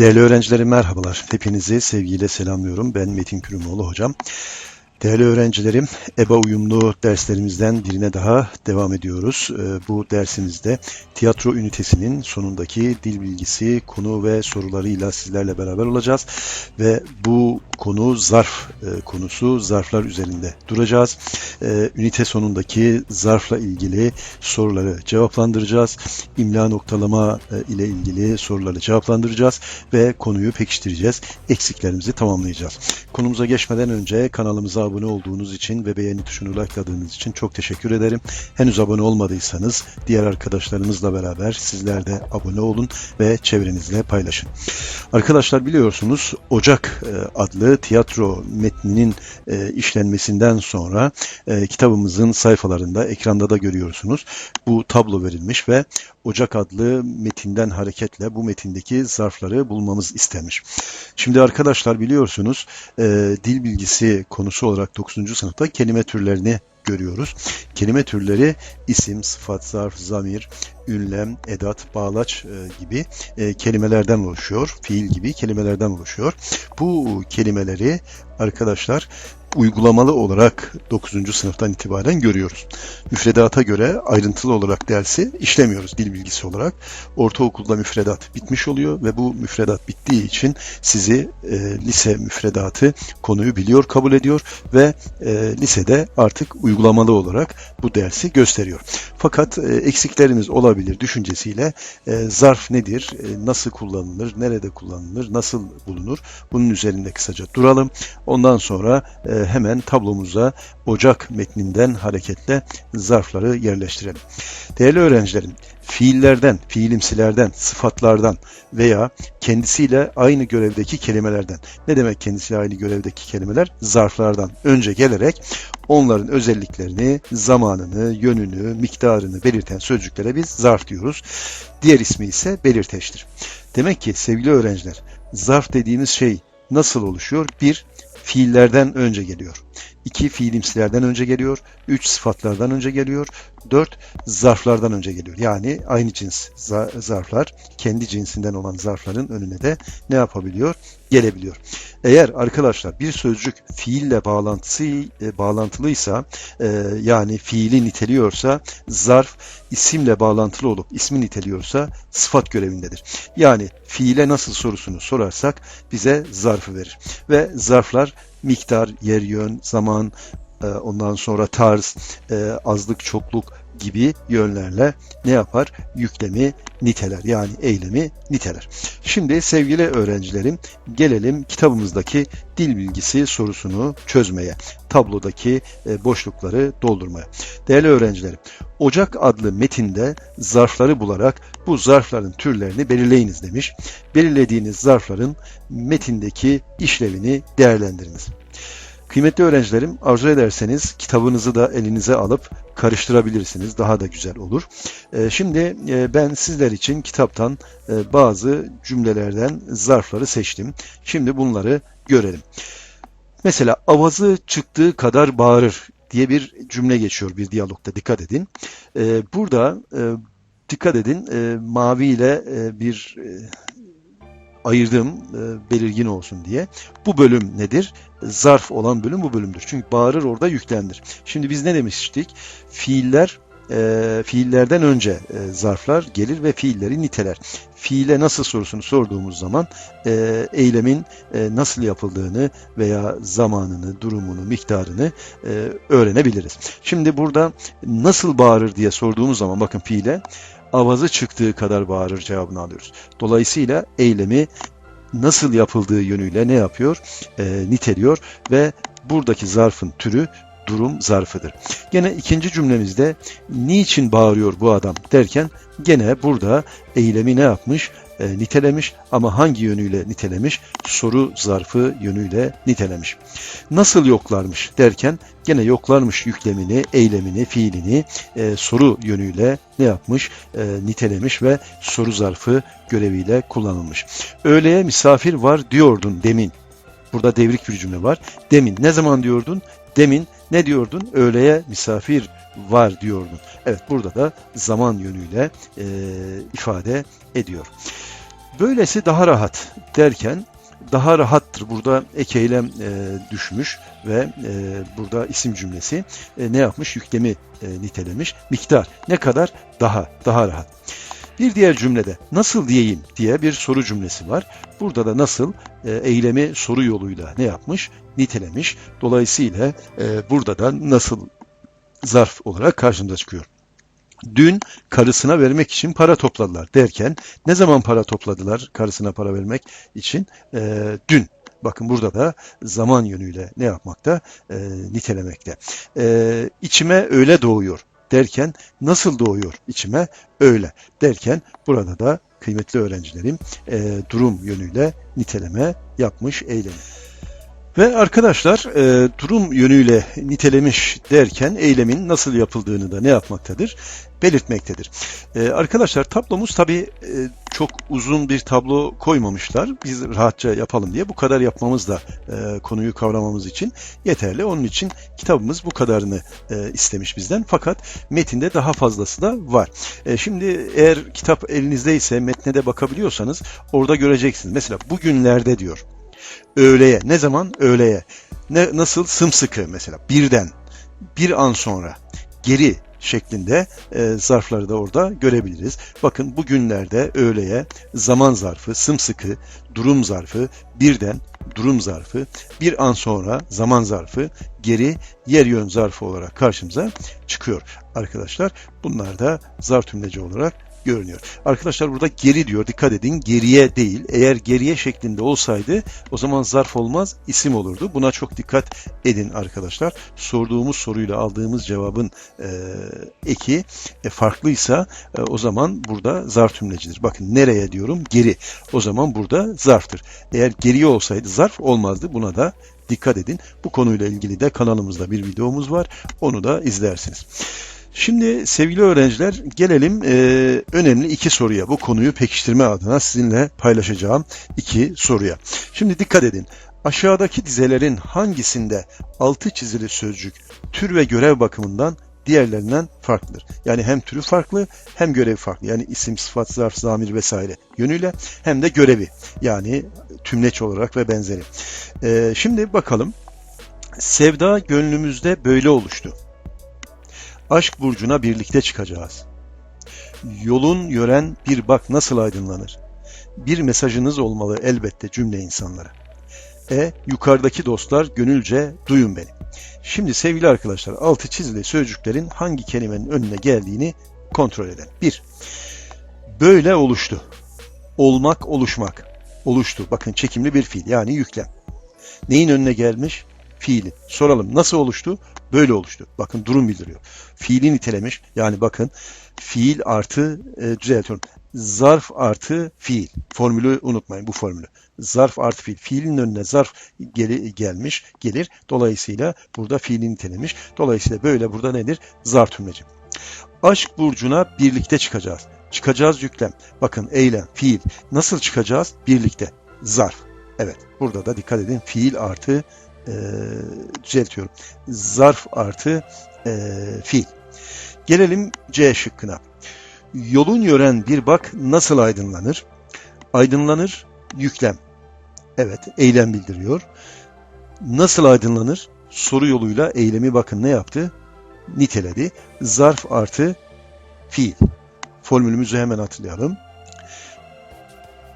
Değerli öğrencilerim merhabalar. Hepinizi sevgiyle selamlıyorum. Ben Metin Kürümoğlu hocam. Değerli öğrencilerim, EBA uyumlu derslerimizden birine daha devam ediyoruz. Ee, Bu dersimizde tiyatro ünitesinin sonundaki dil bilgisi, konu ve sorularıyla sizlerle beraber olacağız. Ve bu konu zarf e, konusu, zarflar üzerinde duracağız. Ee, Ünite sonundaki zarfla ilgili soruları cevaplandıracağız. İmla noktalama e, ile ilgili soruları cevaplandıracağız ve konuyu pekiştireceğiz. Eksiklerimizi tamamlayacağız. Konumuza geçmeden önce kanalımıza abone olduğunuz için ve beğeni tuşunu likeladığınız için çok teşekkür ederim. Henüz abone olmadıysanız diğer arkadaşlarımızla beraber sizler de abone olun ve çevrenizle paylaşın. Arkadaşlar biliyorsunuz Ocak e, adlı tiyatro metninin e, işlenmesinden sonra e, kitabımızın sayfalarında ekranda da görüyorsunuz. Bu tablo verilmiş ve Ocak adlı metinden hareketle bu metindeki zarfları bulmamız istenmiş. Şimdi arkadaşlar biliyorsunuz dil bilgisi konusu olarak 9. sınıfta kelime türlerini görüyoruz. Kelime türleri isim, sıfat, zarf, zamir, ünlem, edat, bağlaç e, gibi e, kelimelerden oluşuyor. Fiil gibi kelimelerden oluşuyor. Bu kelimeleri arkadaşlar uygulamalı olarak 9. sınıftan itibaren görüyoruz. Müfredata göre ayrıntılı olarak dersi işlemiyoruz dil bilgisi olarak. Ortaokulda müfredat bitmiş oluyor ve bu müfredat bittiği için sizi e, lise müfredatı konuyu biliyor, kabul ediyor ve e, lisede artık uygulamalı olarak bu dersi gösteriyor. Fakat e, eksiklerimiz olabilir düşüncesiyle e, zarf nedir, e, nasıl kullanılır, nerede kullanılır, nasıl bulunur bunun üzerinde kısaca duralım. Ondan sonra e, hemen tablomuza Ocak metninden hareketle zarfları yerleştirelim. Değerli öğrencilerim, fiillerden, fiilimsilerden, sıfatlardan veya kendisiyle aynı görevdeki kelimelerden. Ne demek kendisiyle aynı görevdeki kelimeler? Zarflardan önce gelerek onların özelliklerini, zamanını, yönünü, miktarını belirten sözcüklere biz zarf diyoruz. Diğer ismi ise belirteçtir. Demek ki sevgili öğrenciler, zarf dediğimiz şey nasıl oluşuyor? Bir, fiillerden önce geliyor. 2 fiilimsilerden önce geliyor. 3 sıfatlardan önce geliyor. 4 zarflardan önce geliyor. Yani aynı cins za- zarflar kendi cinsinden olan zarfların önüne de ne yapabiliyor? Gelebiliyor. Eğer arkadaşlar bir sözcük fiille bağlantısı e, bağlantılıysa e, yani fiili niteliyorsa zarf isimle bağlantılı olup ismi niteliyorsa sıfat görevindedir. Yani fiile nasıl sorusunu sorarsak bize zarfı verir. Ve zarflar miktar, yer, yön, zaman, ondan sonra tarz, e, azlık, çokluk gibi yönlerle ne yapar? Yüklemi niteler yani eylemi niteler. Şimdi sevgili öğrencilerim gelelim kitabımızdaki dil bilgisi sorusunu çözmeye. Tablodaki e, boşlukları doldurmaya. Değerli öğrencilerim, Ocak adlı metinde zarfları bularak bu zarfların türlerini belirleyiniz demiş. Belirlediğiniz zarfların metindeki işlevini değerlendiriniz. Kıymetli öğrencilerim, arzu ederseniz kitabınızı da elinize alıp karıştırabilirsiniz. Daha da güzel olur. Ee, Şimdi e, ben sizler için kitaptan e, bazı cümlelerden zarfları seçtim. Şimdi bunları görelim. Mesela avazı çıktığı kadar bağırır diye bir cümle geçiyor bir diyalogda. Dikkat edin. Ee, Burada e, dikkat edin mavi ile bir ayırdım e, belirgin olsun diye. Bu bölüm nedir? Zarf olan bölüm bu bölümdür. Çünkü bağırır orada yüklendir. Şimdi biz ne demiştik? Fiiller e, fiillerden önce e, zarflar gelir ve fiilleri niteler. Fiile nasıl sorusunu sorduğumuz zaman e, eylemin e, nasıl yapıldığını veya zamanını, durumunu, miktarını e, öğrenebiliriz. Şimdi burada nasıl bağırır diye sorduğumuz zaman bakın fiile avazı çıktığı kadar bağırır cevabını alıyoruz. Dolayısıyla eylemi nasıl yapıldığı yönüyle ne yapıyor? E, niteliyor ve buradaki zarfın türü durum zarfıdır. Gene ikinci cümlemizde niçin bağırıyor bu adam derken gene burada eylemi ne yapmış? E, nitelemiş ama hangi yönüyle nitelemiş? Soru zarfı yönüyle nitelemiş. Nasıl yoklarmış derken gene yoklarmış yüklemini, eylemini, fiilini e, soru yönüyle ne yapmış? E, nitelemiş ve soru zarfı göreviyle kullanılmış. Öğleye misafir var diyordun demin. Burada devrik bir cümle var. Demin ne zaman diyordun? Demin ne diyordun? Öğleye misafir var diyordun. Evet burada da zaman yönüyle e, ifade ediyor. Böylesi daha rahat derken daha rahattır. Burada ek eylem e, düşmüş ve e, burada isim cümlesi e, ne yapmış? Yüklemi e, nitelemiş. Miktar ne kadar? Daha, daha rahat. Bir diğer cümlede nasıl diyeyim diye bir soru cümlesi var. Burada da nasıl e, eylemi soru yoluyla ne yapmış? Nitelemiş. Dolayısıyla e, burada da nasıl zarf olarak karşımıza çıkıyor. Dün karısına vermek için para topladılar derken ne zaman para topladılar karısına para vermek için? E, dün. Bakın burada da zaman yönüyle ne yapmakta? E, nitelemekte. E, içime öyle doğuyor derken nasıl doğuyor içime? Öyle derken burada da kıymetli öğrencilerim e, durum yönüyle niteleme yapmış eylemi. Ve arkadaşlar e, durum yönüyle nitelemiş derken eylemin nasıl yapıldığını da ne yapmaktadır? Belirtmektedir. E, arkadaşlar tablomuz tabii e, çok uzun bir tablo koymamışlar. Biz rahatça yapalım diye bu kadar yapmamız da e, konuyu kavramamız için yeterli. Onun için kitabımız bu kadarını e, istemiş bizden. Fakat metinde daha fazlası da var. E, şimdi eğer kitap elinizdeyse metne de bakabiliyorsanız orada göreceksiniz. Mesela bugünlerde diyor öğleye. Ne zaman? Öğleye. Ne, nasıl? Sımsıkı mesela. Birden. Bir an sonra. Geri şeklinde e, zarfları da orada görebiliriz. Bakın bugünlerde öğleye zaman zarfı, sımsıkı, durum zarfı, birden durum zarfı, bir an sonra zaman zarfı, geri yer yön zarfı olarak karşımıza çıkıyor arkadaşlar. Bunlar da zarf tümleci olarak görünüyor. Arkadaşlar burada geri diyor. Dikkat edin. Geriye değil. Eğer geriye şeklinde olsaydı o zaman zarf olmaz isim olurdu. Buna çok dikkat edin arkadaşlar. Sorduğumuz soruyla aldığımız cevabın e, eki e, farklıysa e, o zaman burada zarf tümlecidir. Bakın nereye diyorum? Geri. O zaman burada zarftır. Eğer geriye olsaydı zarf olmazdı. Buna da dikkat edin. Bu konuyla ilgili de kanalımızda bir videomuz var. Onu da izlersiniz. Şimdi sevgili öğrenciler gelelim e, önemli iki soruya. Bu konuyu pekiştirme adına sizinle paylaşacağım iki soruya. Şimdi dikkat edin. Aşağıdaki dizelerin hangisinde altı çizili sözcük tür ve görev bakımından diğerlerinden farklıdır. Yani hem türü farklı hem görevi farklı. Yani isim, sıfat, zarf, zamir vesaire yönüyle hem de görevi. Yani tümleç olarak ve benzeri. E, şimdi bakalım. Sevda gönlümüzde böyle oluştu. Aşk burcuna birlikte çıkacağız. Yolun gören bir bak nasıl aydınlanır. Bir mesajınız olmalı elbette cümle insanlara. E yukarıdaki dostlar gönülce duyun beni. Şimdi sevgili arkadaşlar altı çizili sözcüklerin hangi kelimenin önüne geldiğini kontrol edelim. 1. Böyle oluştu. Olmak, oluşmak. Oluştu. Bakın çekimli bir fiil yani yüklem. Neyin önüne gelmiş? Fiili. Soralım nasıl oluştu? Böyle oluştu. Bakın durum bildiriyor. Fiili nitelemiş. Yani bakın fiil artı e, düzeltiyorum. Zarf artı fiil. Formülü unutmayın bu formülü. Zarf artı fiil. Fiilin önüne zarf geli, gelmiş, gelir. Dolayısıyla burada fiili nitelemiş. Dolayısıyla böyle burada nedir? Zarf tümleci. Aşk burcuna birlikte çıkacağız. Çıkacağız yüklem. Bakın eylem, fiil. Nasıl çıkacağız? Birlikte. Zarf. Evet. Burada da dikkat edin. Fiil artı e, düzeltiyorum. Zarf artı e, fiil. Gelelim C şıkkına. Yolun yören bir bak nasıl aydınlanır? Aydınlanır yüklem. Evet eylem bildiriyor. Nasıl aydınlanır? Soru yoluyla eylemi bakın ne yaptı? Niteledi. Zarf artı fiil. Formülümüzü hemen hatırlayalım.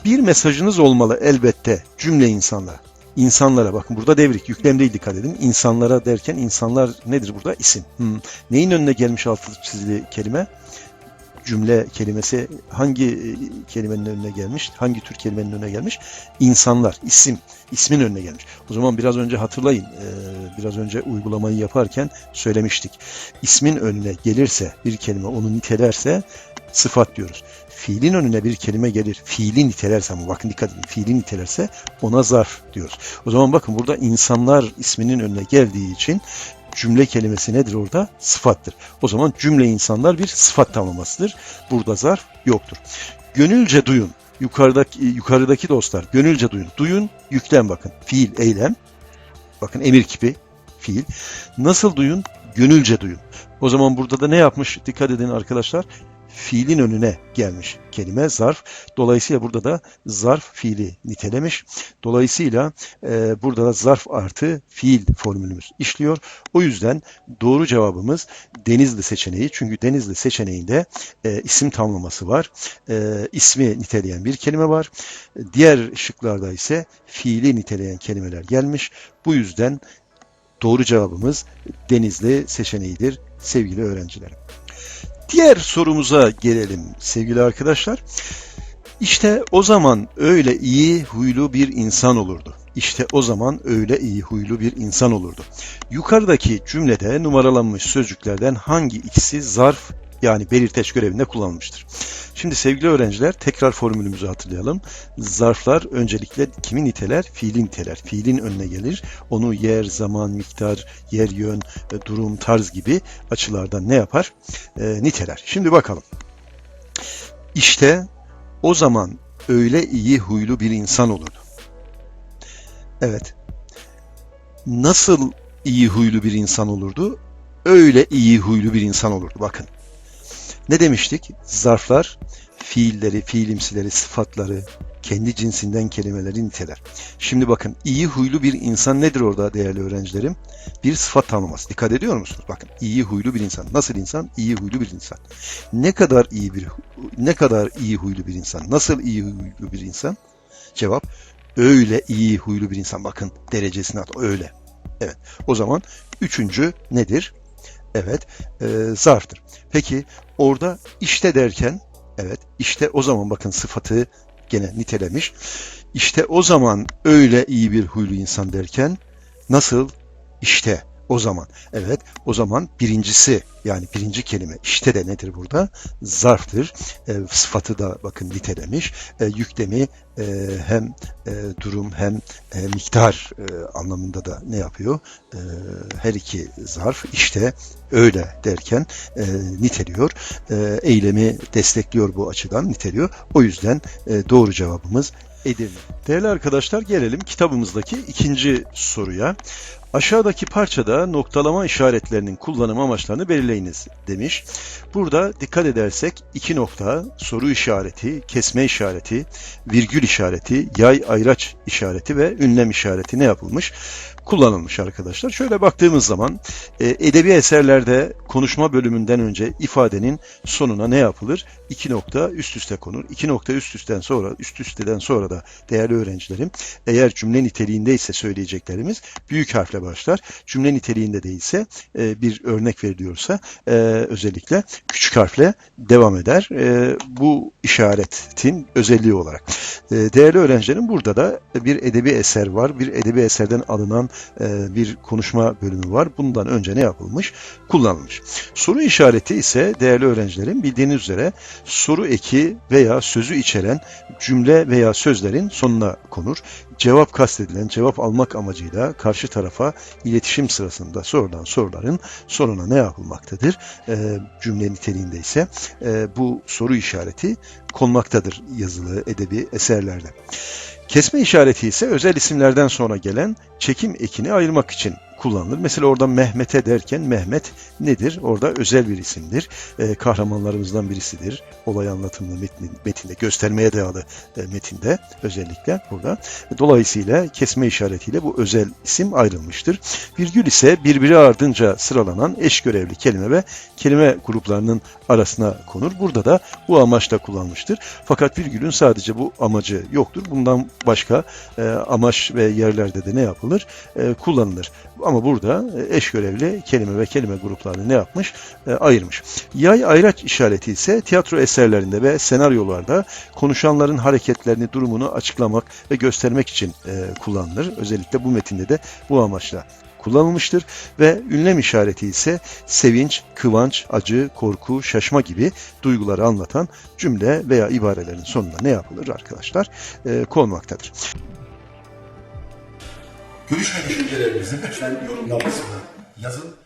Bir mesajınız olmalı elbette cümle insanla insanlara bakın burada devrik yüklem değil dikkat edin. İnsanlara derken insanlar nedir burada? İsim. Hmm. Neyin önüne gelmiş altı çizili kelime? Cümle kelimesi hangi e, kelimenin önüne gelmiş? Hangi tür kelimenin önüne gelmiş? İnsanlar, isim, ismin önüne gelmiş. O zaman biraz önce hatırlayın, e, biraz önce uygulamayı yaparken söylemiştik. İsmin önüne gelirse bir kelime onu nitelerse sıfat diyoruz fiilin önüne bir kelime gelir, fiili nitelerse ama bakın dikkat edin, fiili nitelerse ona zarf diyoruz. O zaman bakın burada insanlar isminin önüne geldiği için cümle kelimesi nedir orada? Sıfattır. O zaman cümle insanlar bir sıfat tamlamasıdır. Burada zarf yoktur. Gönülce duyun. Yukarıdaki, yukarıdaki dostlar gönülce duyun. Duyun yüklem bakın. Fiil, eylem. Bakın emir kipi, fiil. Nasıl duyun? Gönülce duyun. O zaman burada da ne yapmış? Dikkat edin arkadaşlar fiilin önüne gelmiş kelime zarf. Dolayısıyla burada da zarf fiili nitelemiş. Dolayısıyla e, burada da zarf artı fiil formülümüz işliyor. O yüzden doğru cevabımız Denizli seçeneği. Çünkü Denizli seçeneğinde e, isim tamlaması var. E, ismi niteleyen bir kelime var. Diğer şıklarda ise fiili niteleyen kelimeler gelmiş. Bu yüzden doğru cevabımız Denizli seçeneğidir sevgili öğrencilerim. Diğer sorumuza gelelim sevgili arkadaşlar. İşte o zaman öyle iyi huylu bir insan olurdu. İşte o zaman öyle iyi huylu bir insan olurdu. Yukarıdaki cümlede numaralanmış sözcüklerden hangi ikisi zarf yani belirteç görevinde kullanılmıştır? Şimdi sevgili öğrenciler tekrar formülümüzü hatırlayalım. Zarflar öncelikle kimi niteler? Fiili niteler. Fiilin önüne gelir. Onu yer, zaman, miktar, yer, yön, e, durum, tarz gibi açılardan ne yapar? E, niteler. Şimdi bakalım. İşte o zaman öyle iyi huylu bir insan olurdu. Evet. Nasıl iyi huylu bir insan olurdu? Öyle iyi huylu bir insan olurdu. Bakın. Ne demiştik? Zarflar fiilleri, fiilimsileri, sıfatları, kendi cinsinden kelimeleri niteler. Şimdi bakın iyi huylu bir insan nedir orada değerli öğrencilerim? Bir sıfat tanımlaması. Dikkat ediyor musunuz? Bakın iyi huylu bir insan. Nasıl insan? İyi huylu bir insan. Ne kadar iyi bir ne kadar iyi huylu bir insan? Nasıl iyi huylu bir insan? Cevap öyle iyi huylu bir insan. Bakın derecesine at. Öyle. Evet. O zaman üçüncü nedir? Evet. E, zarftır. Peki orada işte derken evet işte o zaman bakın sıfatı gene nitelemiş. İşte o zaman öyle iyi bir huylu insan derken nasıl? İşte o zaman. Evet o zaman birincisi yani birinci kelime işte de nedir burada? Zarftır. E, sıfatı da bakın nitelemiş. E, yüklemi e, hem e, durum hem e, miktar e, anlamında da ne yapıyor? E, her iki zarf işte öyle derken e, niteliyor. E, eylemi destekliyor bu açıdan niteliyor. O yüzden e, doğru cevabımız Edirne. Değerli arkadaşlar gelelim kitabımızdaki ikinci soruya. Aşağıdaki parçada noktalama işaretlerinin kullanım amaçlarını belirleyiniz demiş. Burada dikkat edersek iki nokta, soru işareti, kesme işareti, virgül işareti, yay ayraç işareti ve ünlem işareti ne yapılmış? Kullanılmış arkadaşlar. Şöyle baktığımız zaman e, edebi eserlerde konuşma bölümünden önce ifadenin sonuna ne yapılır? İki nokta üst üste konur. İki nokta üst üstten sonra, üst üsteden sonra da değerli öğrencilerim eğer cümle niteliğinde ise söyleyeceklerimiz büyük harfle başlar. Cümle niteliğinde değilse e, bir örnek veriliyorsa e, özellikle küçük harfle devam eder. Bu işaretin özelliği olarak. Değerli öğrencilerim burada da bir edebi eser var. Bir edebi eserden alınan e, bir konuşma bölümü var. Bundan önce ne yapılmış? Kullanılmış. Soru işareti ise değerli öğrencilerim bildiğiniz üzere soru eki veya sözü içeren cümle veya sözlerin sonuna konur. Cevap kastedilen, cevap almak amacıyla karşı tarafa iletişim sırasında sorulan soruların sonuna ne yapılmaktadır? E, cümle niteliğinde ise e, bu soru işareti konmaktadır yazılı edebi eserlerde. Kesme işareti ise özel isimlerden sonra gelen çekim ekini ayırmak için kullanılır. Mesela orada Mehmet'e derken Mehmet nedir? Orada özel bir isimdir. E, kahramanlarımızdan birisidir. Olay anlatımlı metnin, metinde, göstermeye dayalı e, metinde özellikle burada. Dolayısıyla kesme işaretiyle bu özel isim ayrılmıştır. Virgül ise birbiri ardınca sıralanan eş görevli kelime ve kelime gruplarının arasına konur. Burada da bu amaçla kullanmıştır. Fakat virgülün sadece bu amacı yoktur. Bundan başka e, amaç ve yerlerde de ne yapılır? E, kullanılır. Burada e, eş görevli kelime ve kelime gruplarını ne yapmış? E, ayırmış. Yay ayraç işareti ise tiyatro eserlerinde ve senaryolarda konuşanların hareketlerini, durumunu açıklamak ve göstermek için e, kullanılır. Özellikle bu metinde de bu amaçla kullanılmıştır ve ünlem işareti ise sevinç, kıvanç, acı, korku, şaşma gibi duyguları anlatan cümle veya ibarelerin sonuna ne yapılır arkadaşlar? E, konmaktadır. Görüş ve düşüncelerinizi lütfen yorumlar kısmına yazın.